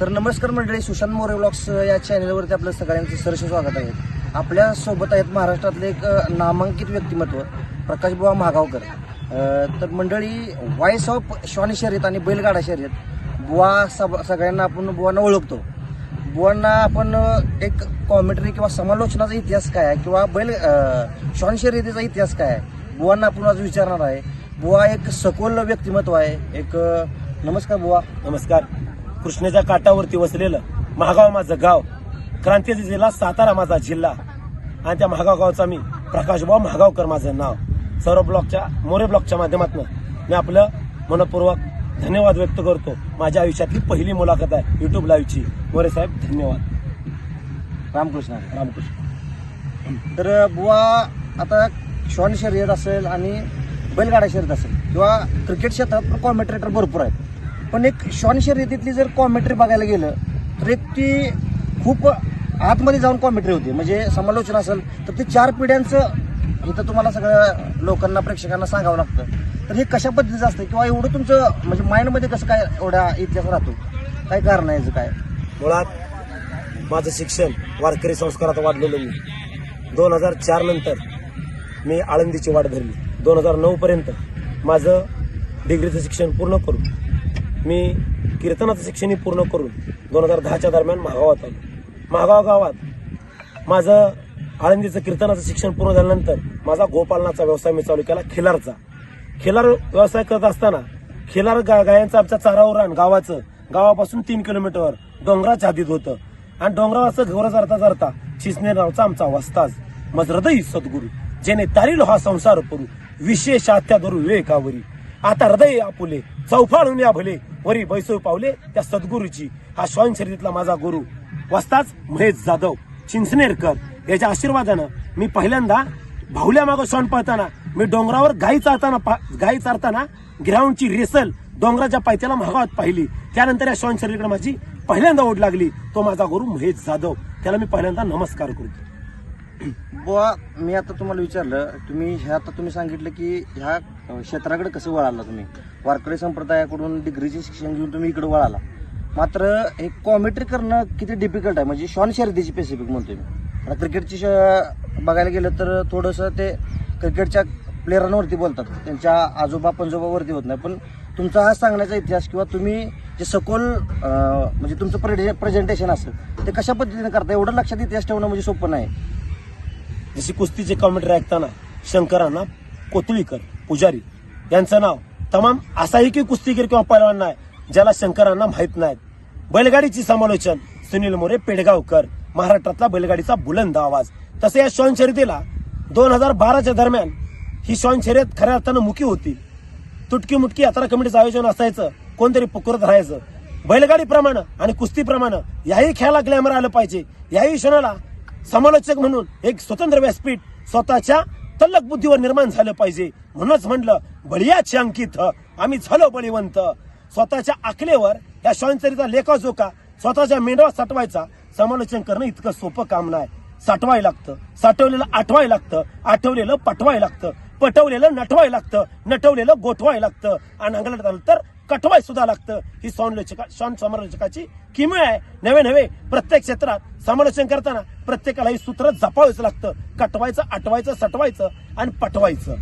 तर नमस्कार मंडळी सुशांत मोरे ब्लॉग्स या चॅनलवरती आपलं सगळ्यांचं सरस स्वागत आहे. आपल्यासोबत आहेत महाराष्ट्रातले एक नामांकित व्यक्तिमत्व प्रकाश बुवा महागावकर. तर मंडळी व्हॉइस ऑफ श्वानी शर्यत आणि बैलगाडा शर्यत बुवा सब सगळ्यांना आपण बुवांना ओळखतो. बुवांना आपण एक कॉमेंटरी किंवा समालोचनाचा इतिहास काय आहे किंवा बैल श्वान शर्यतीचा इतिहास काय आहे? बुवांना आपण आज विचारणार आहे. बुवा एक सखोल व्यक्तिमत्व आहे. एक नमस्कार बुवा. नमस्कार. कृष्णेच्या काठावरती वसलेलं महागाव माझं गाव. क्रांतीचा जिल्हा सातारा माझा जिल्हा. आणि त्या महागाव गावचा मी प्रकाशभाऊ महागावकर माझं नाव. सर्व ब्लॉकच्या मोरे ब्लॉकच्या माध्यमातून मी आपलं मनपूर्वक धन्यवाद व्यक्त करतो. माझ्या आयुष्यातली पहिली मुलाखत आहे युट्यूब लाईव्हची मोरे साहेब धन्यवाद. रामकृष्ण. रामकृष्ण. तर बुवा आता श्वान शर्यत असेल आणि बैलगाडा शर्यत असेल किंवा क्रिकेट क्षेत्रात कॉमेंट्रेटर भरपूर आहेत. पण एक शॉन शर्यतीतली जर कॉमेंट्री बघायला गेलं तर एक ती खूप आतमध्ये जाऊन कॉमेंट्री होती. म्हणजे समालोचन असेल तर ते चार पिढ्यांचं इथं तुम्हाला सगळ्या लोकांना प्रेक्षकांना सांगावं लागतं. तर हे कशा पद्धतीचं असतं? किंवा एवढं तुमचं म्हणजे माइंडमध्ये कसं काय एवढा इतिहास राहतो? काय कारण आहे याचं काय? मुळात माझं शिक्षण वारकरी संस्कारात वाढलेलं मी. दोन हजार चार नंतर मी आळंदीची वाट धरली. दोन हजार नऊ पर्यंत माझं डिग्रीचं शिक्षण पूर्ण करून मी कीर्तनाचं शिक्षणही पूर्ण करून दोन हजार दहाच्या दरम्यान महागावात आलो. महागाव गावात माझं आळंदीचं कीर्तनाचं शिक्षण पूर्ण झाल्यानंतर माझा गोपालनाचा व्यवसाय मी चालू केला खिलारचा. खिलार व्यवसाय करत असताना खिलार गा गायांचं आमच्या चारावर रान गावाचं. गावापासून तीन किलोमीटरवर. डोंगराच्या हद्दीत होतं. आणि डोंगरावरचं घर जरता जरता चिसणे नावचा आमचा वस्ताज मज हृदय सद्गुरू जेने तारील हा संसार करू विशेष आत्या धरू विवेकावरी आता हृदय आपुले चौफाळून या भले वरी बैसू पावले त्या सद्गुरूची. हा श्वान शर्यतीतला माझा गुरु. वस्ताच महेश जाधव. चिंचनेरकर याच्या आशीर्वादानं मी पहिल्यांदा भावल्या मागं श्वान पळताना मी डोंगरावर गाई चारताना पा- गाई चारताना ग्राउंडची रेसल डोंगराच्या पायथ्याला महागावात पाहिली. त्यानंतर या श्वान शर्यतीकडे माझी पहिल्यांदा ओढ लागली. तो माझा गुरु महेश जाधव. त्याला मी पहिल्यांदा नमस्कार करतो. बुवा मी आता तुम्हाला विचारलं तुम्ही हे आता तुम्ही सांगितलं की ह्या क्षेत्राकडे कसं वळाला तुम्ही? वारकरी संप्रदायाकडून डिग्रीचे शिक्षण घेऊन तुम्ही इकडे वळाला. मात्र हे कॉमेंट्री करणं किती डिफिकल्ट आहे? म्हणजे शॉन शर्दीची स्पेसिफिक म्हणतो मी. आता क्रिकेटची श- बघायला गेलं तर थोडंसं ते क्रिकेटच्या प्लेयरांवरती बोलतात. त्यांच्या आजोबा पंजोबावरती होत नाही. पण तुमचा हा सांगण्याचा इतिहास किंवा तुम्ही जे सखोल म्हणजे तुमचं प्रेझेंटेशन असेल ते कशा पद्धतीने करता? एवढं लक्षात इतिहास ठेवणं म्हणजे सोपं नाही. जशी कुस्तीचे कॉमेंटरी ऐकताना शंकरांना कोतळीकर पुजारी यांचं नाव तमाम असाही की कुस्तीगीर किंवा पैलवान नाही ज्याला शंकरांना माहीत नाहीत. बैलगाडीची समालोचन सुनील मोरे पेडगावकर महाराष्ट्रातला बैलगाडीचा बुलंद आवाज. तसे या श्वान शर्यतीला दोन हजार बाराच्या दरम्यान ही श्वान शर्यत खऱ्या अर्थानं मुखी होती. तुटकी मुटकी यात्रा कमिटीचं आयोजन असायचं कोणतरी पुकरत राहायचं. बैलगाडीप्रमाणे आणि कुस्तीप्रमाणे याही खेळाला ग्लॅमर आलं पाहिजे. याही क्षणाला समालोचक म्हणून एक स्वतंत्र व्यासपीठ स्वतःच्या तल्लक बुद्धीवर निर्माण झालं पाहिजे. म्हणूनच म्हणलं बळियाचे अंकित आम्ही झालो बळीवंत. स्वतःच्या आखलेवर या श्वानचरीचा लेखाजोखा स्वतःच्या मेंढवा साठवायचा समालोचन करणं इतकं सोपं काम नाही. साठवाय लागतं. साठवलेलं आठवाय लागतं. आठवलेलं पटवाय लागतं. पटवलेलं नटवाय लागतं. नटवलेलं गोठवाय लागतं. आणि अंगलट झालं तर कटवाय सुद्धा लागतं ही समालोचका श्वान समालोचकाची किमया आहे. नवे नवे प्रत्येक क्षेत्रात समालोचन करताना प्रत्येकाला ही सूत्र जपावायचं लागतं. कटवायचं आठवायचं सटवायचं आणि पटवायचं.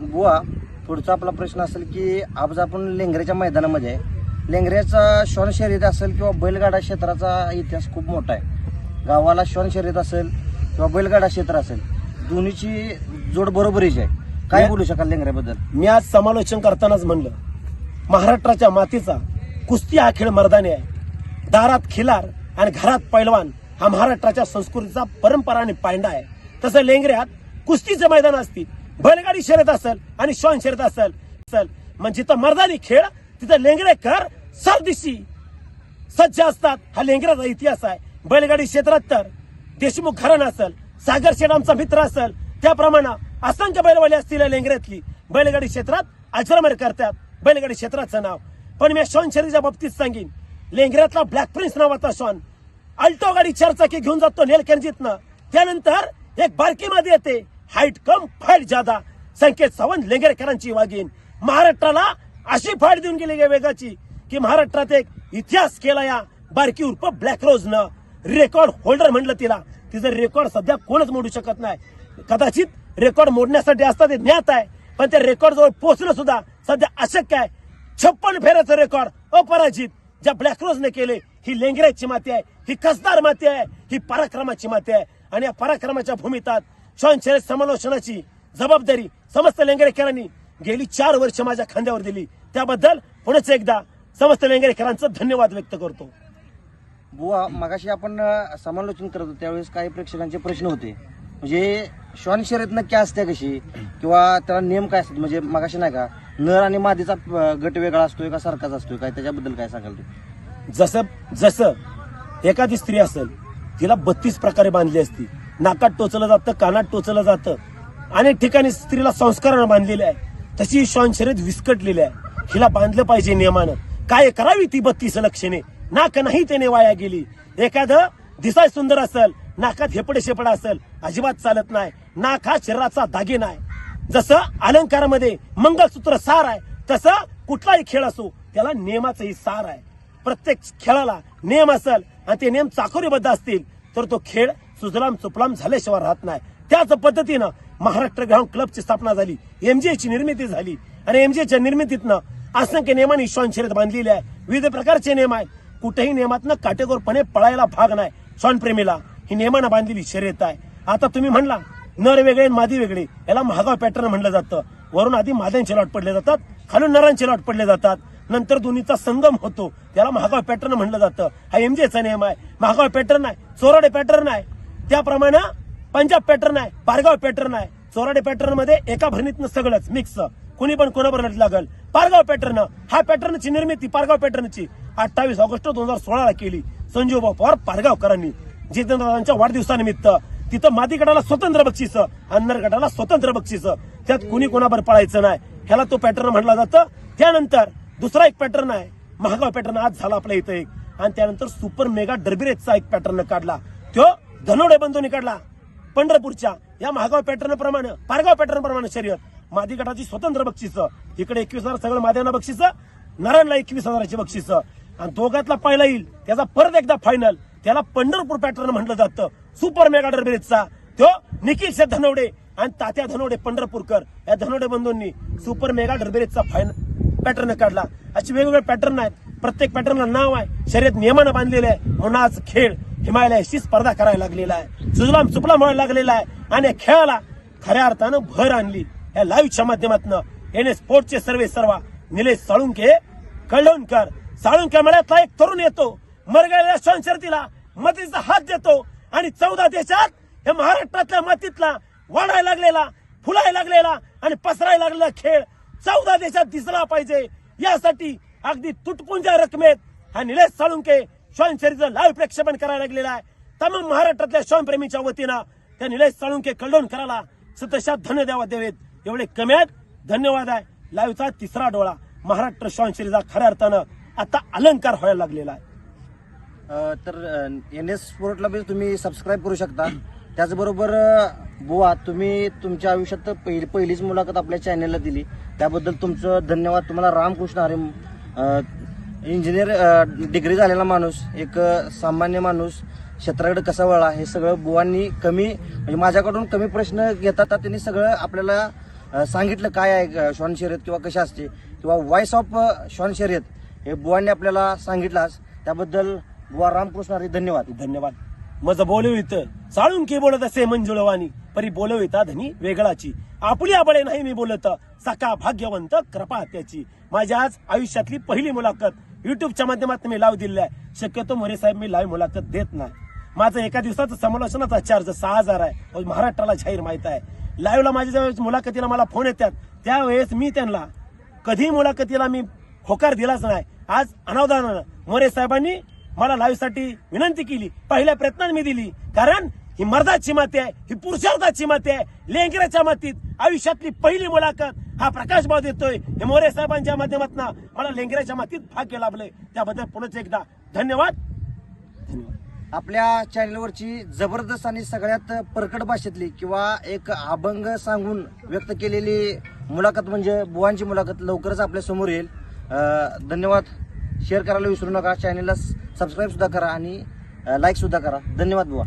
बुवा पुढचा आपला प्रश्न असेल की आज आपण लेंगऱ्याच्या मैदानामध्ये आहे. लेंगऱ्याचा श्वान शर्यत असेल किंवा बैलगाडा क्षेत्राचा इतिहास खूप मोठा आहे. गावाला श्वान शर्यत असेल किंवा बैलगाडा क्षेत्र असेल दोन्हीची जोड बरोबरीची आहे. काय बोलू शकाल लेंगऱ्याबद्दल? मी आज समालोचन करतानाच म्हणलं. महाराष्ट्राच्या मातीचा कुस्ती हा खेळ मर्दानी आहे. दारात खिलार आणि घरात पैलवान हा महाराष्ट्राच्या संस्कृतीचा परंपरा आणि पायंडा आहे. तसं लेंगऱ्यात कुस्तीचं मैदान असतील बैलगाडी शर्यत असेल आणि श्वान शर्यत असेल असेल. म्हणजे जिथं मर्दानी खेळ तिथं लेंगरेकर सरदिशी सज्ज असतात हा लेंगराचा इतिहास आहे. बैलगाडी क्षेत्रात तर देशमुख घरण असेल सागर शेड आमचा मित्र असेल त्याप्रमाणे असंख्य बैलवाली असतील लेंगऱ्यातली. बैलगाडी क्षेत्रात अजरामर करतात. बैलगाडी क्षेत्राचं नाव. पण मी श्वान शरीरच्या बाबतीत सांगेन. लेंगऱ्यातला ब्लॅक प्रिन्स नावाचा श्वान अल्टो गाडी चारचाकी घेऊन जातो नेलकंजीतनं. त्यानंतर एक बारकी मध्ये येते. हाईट कम फाईट जादा संकेत सावंत लेंगरेकरांची वागीन महाराष्ट्राला अशी फाट देऊन गेली गे वेगाची की महाराष्ट्रात एक इतिहास केला या बारकी उर्फ ब्लॅक रोज न रेकॉर्ड होल्डर म्हणलं तिला. तिचं रेकॉर्ड सध्या कोणच मोडू शकत नाही. कदाचित रेकॉर्ड मोडण्यासाठी असतात ते ज्ञात आहे. पण त्या रेकॉर्ड जवळ पोहोचणं सुद्धा. सध्या अशक्य आहे छप्पन फेऱ्याचं रेकॉर्ड अपराजित ज्या ब्लॅक रोजने केले ही लेंगऱ्याची माती आहे ही कसदार माती आहे ही पराक्रमाची माती आहे. आणि या पराक्रमाच्या भूमितात स्वयंसेवी समालोचनाची जबाबदारी समस्त लेंगरेकरांनी गेली चार वर्ष माझ्या खांद्यावर दिली. त्याबद्दल पुनच एकदा समस्त लेंगरेकरांचं धन्यवाद व्यक्त करतो. बुवा मगाशी आपण समालोचन करत होतो त्यावेळेस काही प्रेक्षकांचे प्रश्न होते. म्हणजे श्वान शर्यत नक्की असते कशी? किंवा त्याला नियम काय असतात? म्हणजे मगाशी नाही का? नर आणि मादीचा गट वेगळा असतोय का सारखाच असतोय? काय त्याच्याबद्दल काय सांगाल तुम्ही? जसं जसं एखादी स्त्री असेल तिला बत्तीस प्रकारे बांधली असती. नाकात टोचलं जातं कानात टोचलं जातं. अनेक ठिकाणी स्त्रीला संस्कारानं बांधलेले आहे. तशी ही श्वान शर्यत विस्कटलेली आहे. हिला बांधलं पाहिजे नियमानं. काय करावी ती बत्तीस लक्षणे? नाक नाही त्याने वाया गेली. एखादं दिसाय सुंदर असेल नाकात हेपडे शेपडा असेल अजिबात चालत नाही. नाक हा शरीराचा दागिना आहे. जसं अलंकारामध्ये मंगळसूत्र सार आहे तसं कुठलाही खेळ असो त्याला नियमाचंही सार आहे. प्रत्येक खेळाला नियम असेल आणि ते नियम चाकोरीबद्ध असतील तर तो खेळ सुजलाम चुपलाम झाल्याशिवाय राहत नाही. त्याच पद्धतीनं महाराष्ट्र ग्राउंड क्लबची स्थापना झाली एमजीएची निर्मिती झाली आणि एमजीएच्या निर्मितीतनं असंख्य नियमांनी श्वान शर्यत बांधलेली आहे. विविध प्रकारचे नियम आहेत कुठेही नियमातनं काटेकोरपणे पळायला भाग नाही. श्वानप्रेमीला ही नियमानं बांधलेली शर्यत आहे. आता तुम्ही म्हणला नर वेगळे मादी वेगळे. याला महागाव पॅटर्न म्हणलं जातं. वरून आधी माद्यांचे लॉट पडले जातात खालून नरांचे लॉट पडले जातात. नंतर दोन्हीचा संगम होतो. त्याला महागाव पॅटर्न म्हणलं जातं. हा एमजेचा नियम आहे. महागाव पॅटर्न आहे चोराडे पॅटर्न आहे. त्याप्रमाणे पंजाब पॅटर्न आहे पारगाव पॅटर्न आहे. चोराडे पॅटर्नमध्ये एका भरणीतनं सगळंच मिक्स कुणी पण कोणाबरोबर लागल. पारगाव पॅटर्न हा पॅटर्नची निर्मिती पारगाव पॅटर्नची अठ्ठावीस ऑगस्ट दोन हजार सोळाला केली. संजीव पवार पारगावकरांनी. जितेंद्रदांच्या वाढदिवसानिमित्त. तिथं मादी गटाला स्वतंत्र बक्षीस अन्नर गटाला स्वतंत्र बक्षीस. त्यात कुणी कोणावर पळायचं नाही. ह्याला तो पॅटर्न म्हणला जातं. त्यानंतर दुसरा एक पॅटर्न आहे. महागाव पॅटर्न आज झाला आपल्या इथं एक. आणि त्यानंतर सुपर मेगा डर्बिरेजचा एक पॅटर्न काढला. तो धनोडे बंधूने काढला. पंढरपूरच्या. या महागाव पॅटर्न प्रमाणे पारगाव पॅटर्न प्रमाणे शर्यत. मादी गटाची स्वतंत्र बक्षीस. इकडे एकवीस हजार सगळं माद्यांना बक्षीस. नारायणला एकवीस हजाराची बक्षीस. आणि दोघातला पहिला येईल. त्याचा परत एकदा फायनल त्याला पंढरपूर पॅटर्न म्हटलं जातं. सुपर मेगा डरबेजचा तो निखिल शेठ धनवडे आणि तात्या धनवडे पंढरपूरकर. या धनवडे बंधूंनी सुपर मेगा डरबेजचा फायनल पॅटर्न काढला. असे वेगवेगळे पॅटर्न आहेत. प्रत्येक पॅटर्नला नाव आहे. शर्यत नियमानं बांधलेलं आहे. म्हणून आज खेळ हिमालयाशी स्पर्धा करायला लागलेला आहे. सुजलाम सुफलाम व्हायला लागलेला आहे. आणि खेळाला खऱ्या अर्थानं भर आणली. या लाईव्हच्या माध्यमातून एन एस स्पोर्टचे सर्वे सर्वा निलेश साळुंके कळवणकर. साळुंके मळ्यातला एक तरुण येतो. मरगळ्या संशर्तीला मदतीचा हात देतो आणि चौदा देशात या महाराष्ट्रातल्या मातीतला वाढायला लागलेला फुलायला लागलेला आणि पसरायला लागलेला खेळ चौदा देशात दिसला पाहिजे. यासाठी अगदी तुटपुंजा रकमेत हा निलेश साळुंके श्वानशरीचं लाईव्ह प्रक्षेपण करायला लागलेला आहे. तमाम महाराष्ट्रातल्या स्वयंप्रेमीच्या वतीनं त्या निलेश साळुंके कल्डोन करायला सतशा धन्य द्यावा देवेत. एवढे कमी आहेत. धन्यवाद आहे. लाईव्हचा तिसरा डोळा महाराष्ट्र श्वानशरीचा खऱ्या अर्थानं आता अलंकार व्हायला लागलेला आहे. तर एन एस स्पोर्टला बी तुम्ही सबस्क्राईब करू शकता. त्याचबरोबर बुवा तुम्ही तुमच्या आयुष्यात पहिली पहिलीच मुलाखत आपल्या चॅनेलला दिली. त्याबद्दल तुमचं धन्यवाद. तुम्हाला रामकृष्ण हरे इंजिनियर डिग्री झालेला माणूस एक सामान्य माणूस क्षेत्राकडे कसा वळला हे सगळं बुवांनी कमी म्हणजे माझ्याकडून कमी प्रश्न घेतात त्यांनी सगळं आपल्याला सांगितलं काय आहे श्वान शर्यत किंवा कशा असते. किंवा व्हॉइस ऑफ श्वान शर्यत हे बुवांनी आपल्याला सांगितलं त्याबद्दल बुवा रामकृष्ण अरे धन्यवाद. धन्यवाद. मज बोलवित चाळून की बोलत असे मंजुळवाणी. परी बोलविता धनी वेगळाची. आपली आबळे नाही मी बोलत. सका भाग्यवंत कृपा त्याची. माझ्या आज आयुष्यातली पहिली मुलाखत. युट्यूबच्या माध्यमातून मी लाव दिलेला आहे शक्यतो मोरे साहेब मी लाईव्ह मुलाखत देत नाही. माझं एका दिवसाचं समालोचनाचा चार्ज सहा हजार आहे. महाराष्ट्राला जाहीर माहीत आहे. लाईव्हला माझ्या ज्यावेळेस मुलाखतीला मला फोन येतात त्यावेळेस मी त्यांना कधी मुलाखतीला मी होकार दिलाच नाही. आज अनावधानानं मोरे साहेबांनी मला लाईव्हसाठी विनंती केली. पहिल्या प्रयत्नात मी दिली. कारण ही मर्दाची माती आहे ही पुरुषार्थाची माती आहे. लेंगऱ्याच्या मातीत आयुष्यातली पहिली मुलाखत हा प्रकाश भाव देतोय. हे मोरे साहेबांच्या माध्यमातून मला लेंगऱ्याच्या मातीत भाग्य लाभले त्याबद्दल पुन्हा एकदा धन्यवाद. धन्यवाद. आपल्या चॅनलवरची जबरदस्त आणि सगळ्यात परकट भाषेतली किंवा एक अभंग सांगून व्यक्त केलेली मुलाखत म्हणजे बुवांची मुलाखत लवकरच आपल्यासमोर येईल. धन्यवाद. शेअर करायला विसरू नका. चॅनलला सबस्क्राईबसुद्धा करा आणि लाईक सुद्धा करा. धन्यवाद बुवा.